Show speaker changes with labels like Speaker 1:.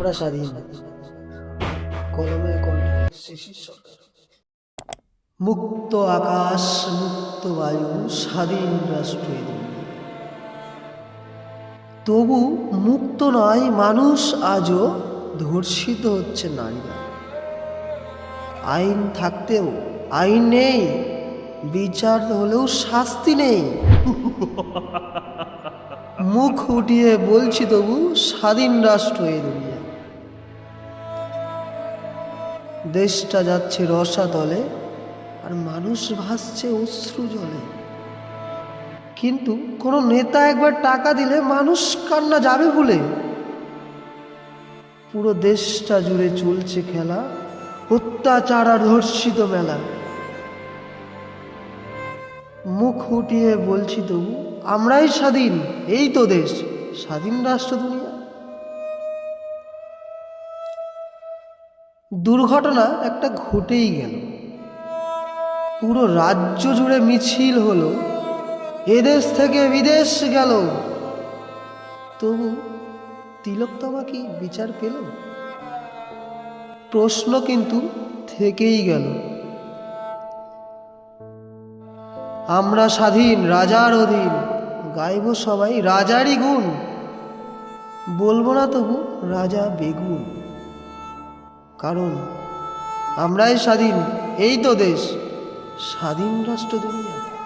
Speaker 1: আমরা স্বাধীন। কলমে মুক্ত আকাশ, মুক্ত বায়ু, স্বাধীন রাষ্ট্র তবু মুক্ত নয়, মানুষ আজও ধর্ষিত হচ্ছে নারীরা। আইন থাকতেও আইন নেই, বিচার হলেও শাস্তি নেই। মুখ উঠিয়ে বলছি তবু স্বাধীন রাষ্ট্র এই দুনিয়া। দেশটা যাচ্ছে রসাতলে আর মানুষ ভাসছে অশ্রু জলে। কিন্তু কোনো নেতা একবার টাকা দিলে মানুষ কান্না যাবে ভুলে। পুরো দেশটা জুড়ে চলছে খেলা, অত্যাচার আর ধর্ষিত মেলা। মুখ ফুটিয়ে বলছি তবু, আমরাই স্বাধীন, এই তো দেশ, স্বাধীন রাষ্ট্র দুনিয়া। দুর্ঘটনা একটা ঘটেই গেল। পুরো রাজ্য জুড়ে মিছিল হলো। এদেশ থেকে বিদেশ গেল। তবু তিলোত্তমা কি বিচার পেল? প্রশ্ন কিন্তু থেকেই গেল। আমরা স্বাধীন, রাজার অধীন, গাইব সবাই রাজারই গুণ। বলব না তবু রাজা বেগুন। কারণ আমরাই স্বাধীন এই তো দেশ। স্বাধীন রাষ্ট্র দুনিয়া।